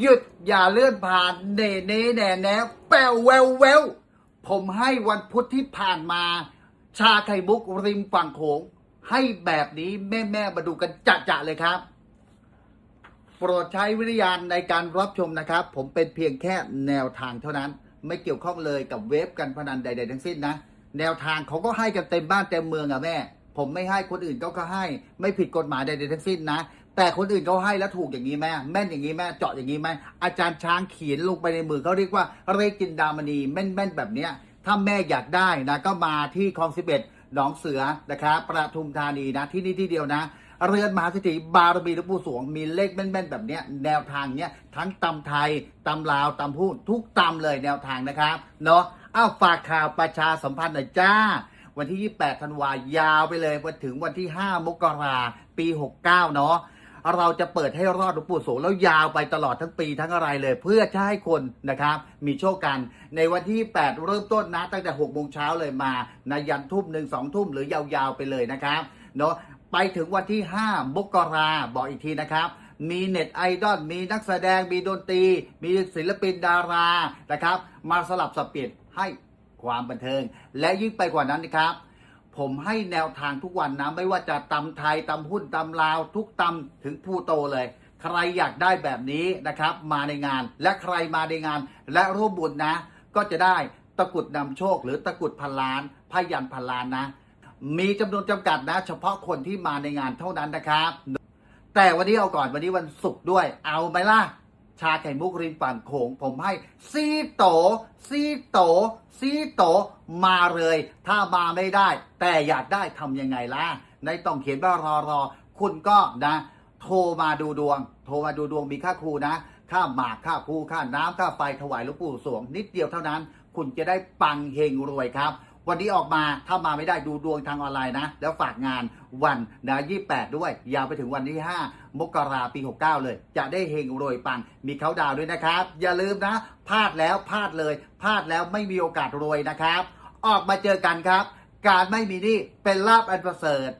หยุดอย่าเลื่อนผ่านเนเน่แน่แน่แปวแววแววผมให้วันพุธที่ผ่านมา ชาไข่มุกริมฝั่งโขง ให้แบบนี้แม่แม่มาดูกันจะๆเลยครับ โปรดใช้วิญญาณในการรับชมนะครับ ผมเป็นเพียงแค่แนวทางเท่านั้น ไม่เกี่ยวข้องเลยกับเว็บการพนันใด ๆ ทั้งสิ้นนะ แนวทางเขาก็ให้กันเต็มบ้านเต็มเมืองอะแม่ ผมไม่ให้คนอื่นเขาก็ให้ ไม่ผิดกฎหมายใดๆทั้งสิ้นนะ แต่คนอื่นเขาให้แล้วถูกอย่างนี้แม่แม่นอย่างนี้แม่เจาะอย่างนี้แม่อาจารย์ช้างเขียนลงไปในมือเขาเรียกว่าเรขจินดามณีแม่นๆแบบเนี้ยถ้าแม่อยากได้นะก็มาที่คลองสิบเอ็ดหนองเสือนะครับประทุมธานีนะที่นี่ที่เดียวนะ เรือนมหาเศรษฐีบารมีหลวงปู่สวงมีเลขแม่นๆแบบเนี้ยแนวทางเนี้ยทั้งตำไทยตำลาวตำพูดทุกตำเลยแนวทางนะครับเนาะอ้าวฝากข่าวประชาสัมพันธ์หน่อยจ้าวันที่ 28 ธันวายาวไปเลยไปถึงวันที่ 5 มกราปี 69 เนาะ เราจะเปิดให้รอดหลวงปู่โสงแล้วยาวไปตลอดทั้งปีทั้งอะไรเลย เพื่อจะให้คนนะครับมีโชคกันในวันที่ 8 เริ่มต้นนะ ตั้งแต่6โมงเช้าเลยมานะยันทุ่มหนึ่งสองทุ่มหรือยาวๆไปเลยนะครับเนาะไปถึงวันที่ 5 มกราบอกอีกทีนะครับมีเน็ตไอดอล มีนักแสดง มีดนตรี มีศิลปินดารา นะครับ มาสลับสับเปลี่ยนให้ความบันเทิง และยิ่งไปกว่านั้นนะครับ ผมให้แนวทางทุกวันนะไม่ว่าจะตำไทยตำหุ้นตำลาว ทุกตำถึงผู้โตเลย ใครอยากได้แบบนี้นะครับ มาในงานและใครมาในงาน และร่วมบุญนะ ก็จะได้ตะกุดนำโชค หรือตะกุดพันล้านพยันพันล้านนะ มีจำนวนจำกัดนะ เฉพาะคนที่มาในงานเท่านั้นนะครับ แต่วันนี้เอาก่อนวันนี้วันศุกร์ด้วยเอาไหมล่ะ ชาไข่มุกริมฝั่งโขงผมให้ซีโต ซีโต ซีโต มาเลย ถ้ามาไม่ได้ แต่อยากได้ทำยังไงล่ะในต้องเขียนว่ารอรอ คุณก็นะ โทรมาดูดวง โทรมาดูดวงมีค่าครูนะ ค่าหมากค่าครูค่าน้ำค่าไฟถวายหลวงปู่สวง นิดเดียวเท่านั้น คุณจะได้ปังเฮงรวยครับ วันนี้ออกมาถ้ามาไม่ได้ดูดวงทางออนไลน์นะ แล้วฝากงานวันนะ28ด้วย ยาวไปถึงวันที่ 5 มกราปี 69 เลย จะได้เฮงรวยปัง มีเขาดาวด้วยนะครับ อย่าลืมนะพลาดแล้วพลาดเลยพลาดแล้วไม่มีโอกาสรวยนะครับ ออกมาเจอกันครับ การไม่มีหนี่เป็นลาบอันประเสริฐ